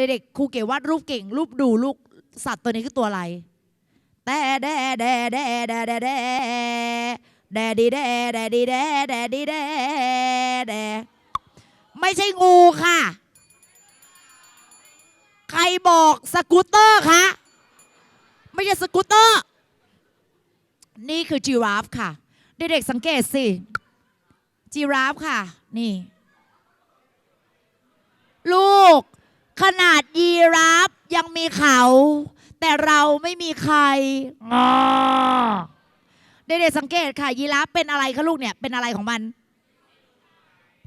เด็กๆครูเก๋วาดรูปเก่ง รูปดูลูกสัตว์ตัวนี้คือตัวอะไรแต่แดแดแดแดแดแดแดดีแดแดดีแดแดดีแดแดไม่ใช่งูค่ะ ใครบอกสกูตเตอร์คะไม่ใช่สกูตเตอร์ นี่คือจีราฟค่ะ เด็กๆสังเกตสิจีราฟค่ะ นี่ ลูกขนาด เขา แต่เราไม่มีใครงอเด็กๆสังเกตค่ะ ยีราฟเป็นอะไรคะลูกเนี่ย เป็นอะไรของมัน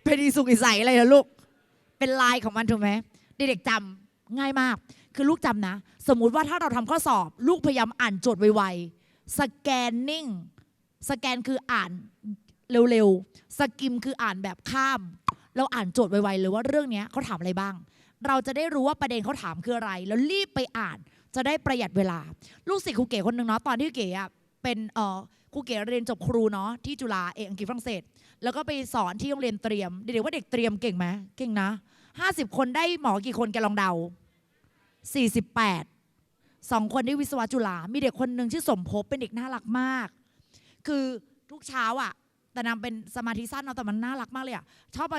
เป็นอีสุกอีใสอะไรนะลูก เป็นลายของมันถูกไหมเด็กๆจำง่ายมาก คือลูกจำนะ สมมุติว่าถ้าเราทำข้อสอบ ลูกพยายามอ่านโจทย์ไวๆสแกนนิ่งสแกนคืออ่านเร็วๆ สกิมคืออ่านแบบข้าม เราอ่านโจทย์ไวๆเลยว่าเรื่องนี้เขาถามอะไรบ้าง เราจะได้รู้ว่าประเด็นเขาถามคืออะไร แล้วรีบไปอ่านจะได้ประหยัดเวลา ลูกศิษย์ครูเก๋คนหนึ่งเนาะตอนที่เก๋เป็นเออครูเก๋เรียนจบครูเนาะที่จุฬาเอกอังกฤษฝรั่งเศส แล้วก็ไปสอนที่โรงเรียนเตรียมเด็กๆว่าเด็กเตรียมเก่งไหมเก่งนะ50 คนได้หมอกี่คนแกลองเดา 48สองคนได้วิศวะจุฬามีเด็กคนหนึ่งชื่อสมภพเป็นเด็กน่ารักมาก คือทุกเช้าอะแต่นางเป็นสมาธิสั้นเนาะแต่มันน่ารักมากเลยอะชอบไป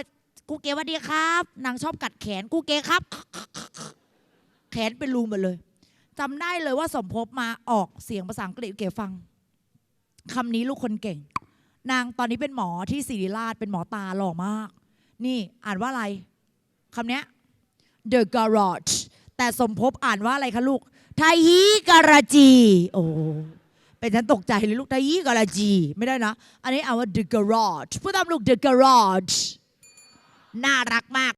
กูเก๋วัสดีครับ นางชอบกัดแขนกูเก๋ครับ แขนเป็นรูหมดเลยจำได้เลยว่าสมภพมาออกเสียงภาษาอังกฤษเก๋ฟังคำนี้ลูกคนเก่ง นางตอนนี้เป็นหมอที่ศิริราชเป็นหมอตาหล่อมาก นี่อ่านว่าอะไรคำเนี้ย The Garage แต่สมภพอ่านว่าอะไรคะลูกไทฮีการาจี โอ้เป็นฉันตกใจเลยลูกไทฮีการาจี ไม่ได้นะ อันนี้อ่านว่า The Garage พูดตามลูก The Garage น่ารักมาก